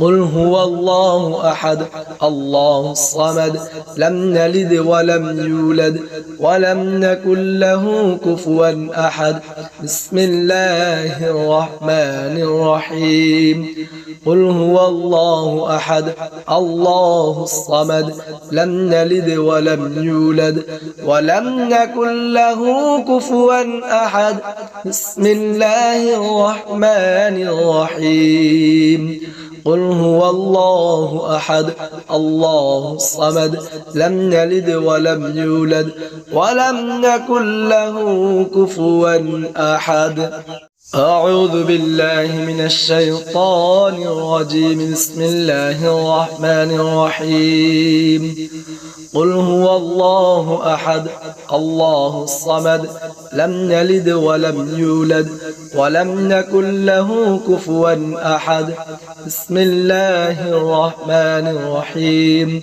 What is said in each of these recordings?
قل هو الله أحد الله الصمد لم يلد ولم يولد ولم نكن له كفوا أحد. بسم الله الرحمن الرحيم. قل هو الله أحد الله الصمد لم يلد ولم يولد ولم نكن له كفوا أحد. بسم الله الرحمن الرحيم. قل هو الله أحد الله الصمد لم يلد ولم يولد ولم نكن له كفوا أحد. أعوذ بالله من الشيطان الرجيم بسم الله الرحمن الرحيم. قل هو الله أحد الله الصمد لم يلد ولم يولد ولم نكن له كفوا أحد. بسم الله الرحمن الرحيم.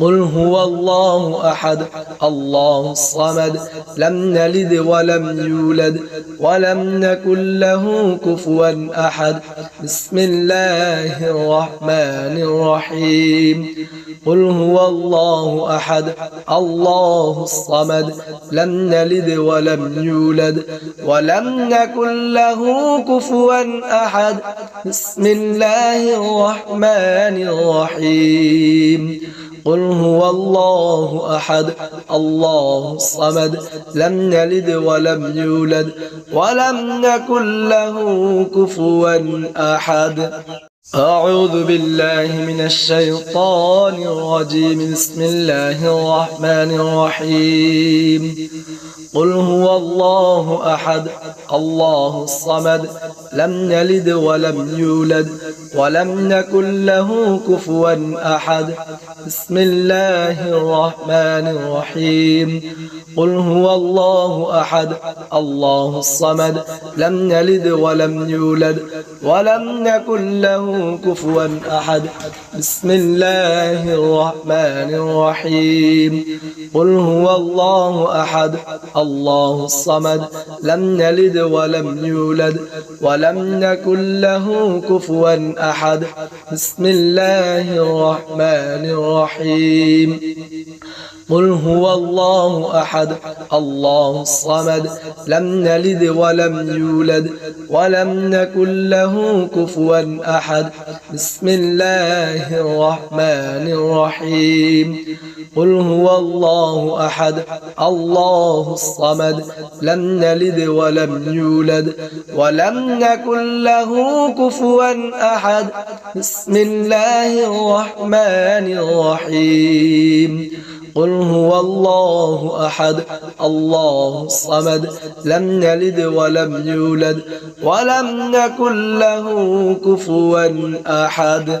قل هو الله أحد الله الصمد لم يلد ولم يولد ولم نكن له كفوا أحد. بسم الله الرحمن الرحيم. قل هو الله أحد الله الصمد لم يلد ولم يولد ولم نكن له كفوا أحد. بسم الله الرحمن الرحيم. قل هو الله أحد الله الصمد لم يلد ولم يولد ولم نكن له كفوا أحد. أعوذ بالله من الشيطان الرجيم بسم الله الرحمن الرحيم. قل هو الله أحد الله الصمد لم يلد ولم يولد ولم نكن له كفوا أحد. بسم الله الرحمن الرحيم. قل هو الله أحد الله الصمد لم يلد ولم يولد ولم نكن له كفوا أحد. بسم الله الرحمن الرحيم. قل هو الله أحد الله الصمد لم يلد ولم يولد ولم نكن له كفوا أحد. بسم الله الرحمن الرحيم. قل هو الله أحد الله الصمد. لم يلد ولم يولد ولم نكن له كفوا أحد. بسم الله الرحمن الرحيم. قل هو الله أحد الله الصمد لم يلد ولم يولد ولم نكن له كفوا أحد. بسم الله الرحمن الرحيم. قل هو الله أحد الله الصمد لم يلد ولم يولد ولم نكن له كفوا أحد.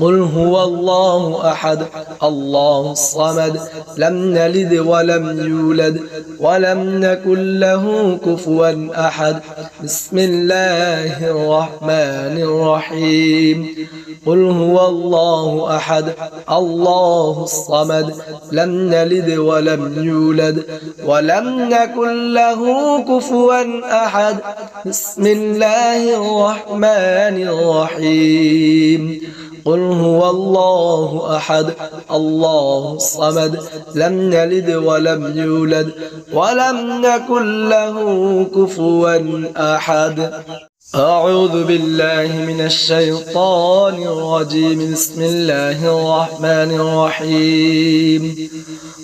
قل هو الله أحد الله الصمد لم نلد ولم يولد ولم نكن له كفوا أحد. بسم الله الرحمن الرحيم. قل هو الله أحد الله الصمد لم نلد ولم يولد ولم نكن له كفوا أحد. بسم الله الرحمن الرحيم. قل هو الله أحد الله الصمد لم نلد ولم يولد ولم نكن له كفوا أحد. أعوذ بالله من الشيطان الرجيم بسم الله الرحمن الرحيم.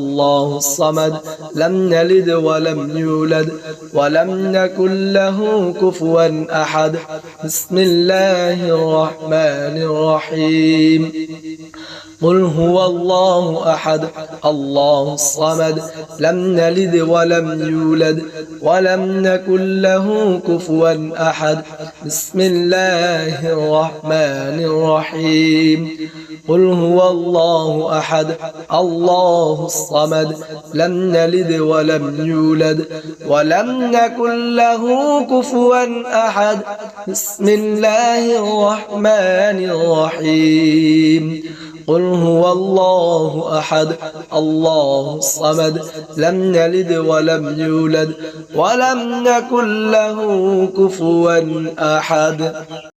الله الصمد لم نلد ولم يولد ولم نكن له كفوا أحد. بسم الله الرحمن الرحيم. قل هو الله أحد الله الصمد لم نلد ولم يولد ولم نكن له كفوا أحد. بسم الله الرحمن الرحيم. قل هو الله أحد الله الصمد لم نلد ولم يولد ولم نكن له كفوا أحد. بسم الله الرحمن الرحيم. قل هو الله أحد الله الصمد لم نلد ولم يولد ولم نكن له كفوا أحد.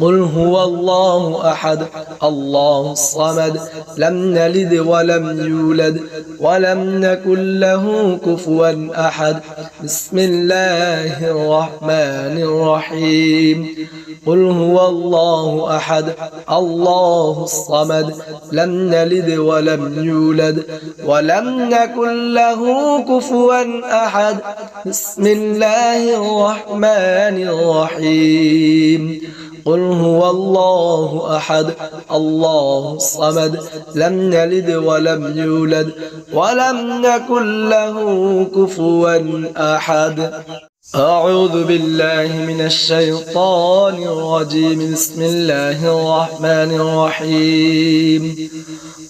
قل هو الله أحد الله الصمد لم نلد ولم يولد ولم نكن له كفوا أحد. بسم الله الرحمن الرحيم. قل هو الله أحد الله الصمد لم نلد ولم يولد ولم نكن له كفوا أحد. بسم الله الرحمن الرحيم. قل هو الله أحد الله الصمد لم نلد ولم يولد ولم نكن له كفوا أحد. أعوذ بالله من الشيطان الرجيم بسم الله الرحمن الرحيم.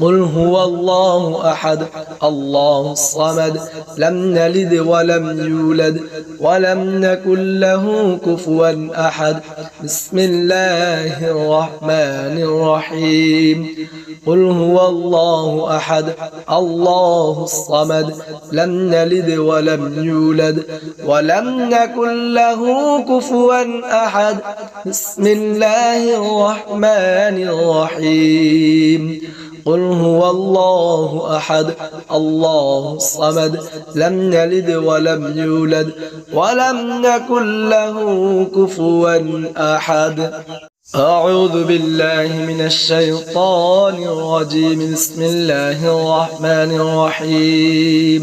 قل هو الله أحد الله الصمد لم نلد ولم يولد ولم نكن له كفوا أحد. بسم الله الرحمن الرحيم. قل هو الله أحد الله الصمد لم نلد ولم يولد ولم نكن له كفوا أحد. بسم الله الرحمن الرحيم. قل هو الله أحد الله الصمد لم يلد ولم يولد ولم نكن له كفوا أحد. أعوذ بالله من الشيطان الرجيم بسم الله الرحمن الرحيم.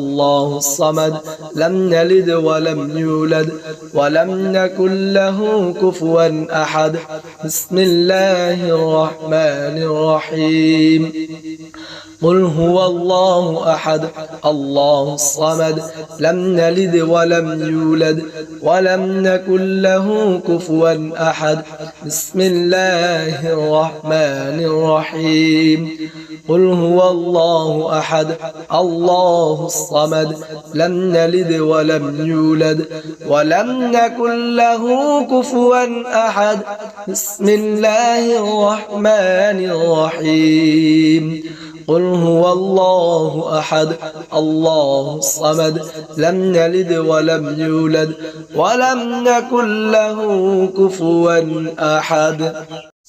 الله الصمد لم يلد ولم يولد ولم نكن له كفوا أحد. بسم الله الرحمن الرحيم. قل هو الله أحد الله الصمد لم يلد ولم يولد ولم نكن له كفوا أحد. بسم الله الرحمن الرحيم. قل هو الله أحد الله الصمد لم يلد ولم يولد ولم نكن له كفوا أحد. بسم الله الرحمن الرحيم. قل هو الله أحد الله الصمد لم يلد ولم يولد ولم نكن له كفوا أحد.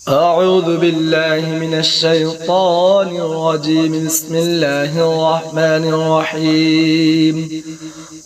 أعوذ بالله من الشيطان الرجيم بسم الله الرحمن الرحيم.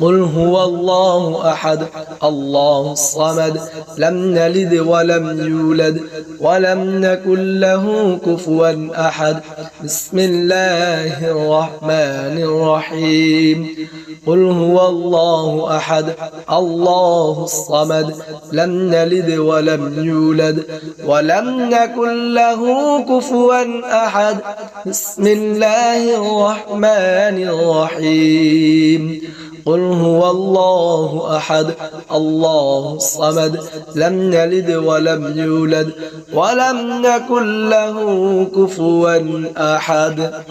قل هو الله أحد الله الصمد لم يلد ولم يولد ولم نكن له كفوا أحد. بسم الله الرحمن الرحيم. قل هو الله أحد الله الصمد لم يلد ولم يولد ولم نكن له كفوا أحد. بسم الله الرحمن الرحيم. قل هو الله أحد الله الصمد لم يلد ولم يولد ولم نكن له كفوا أحد.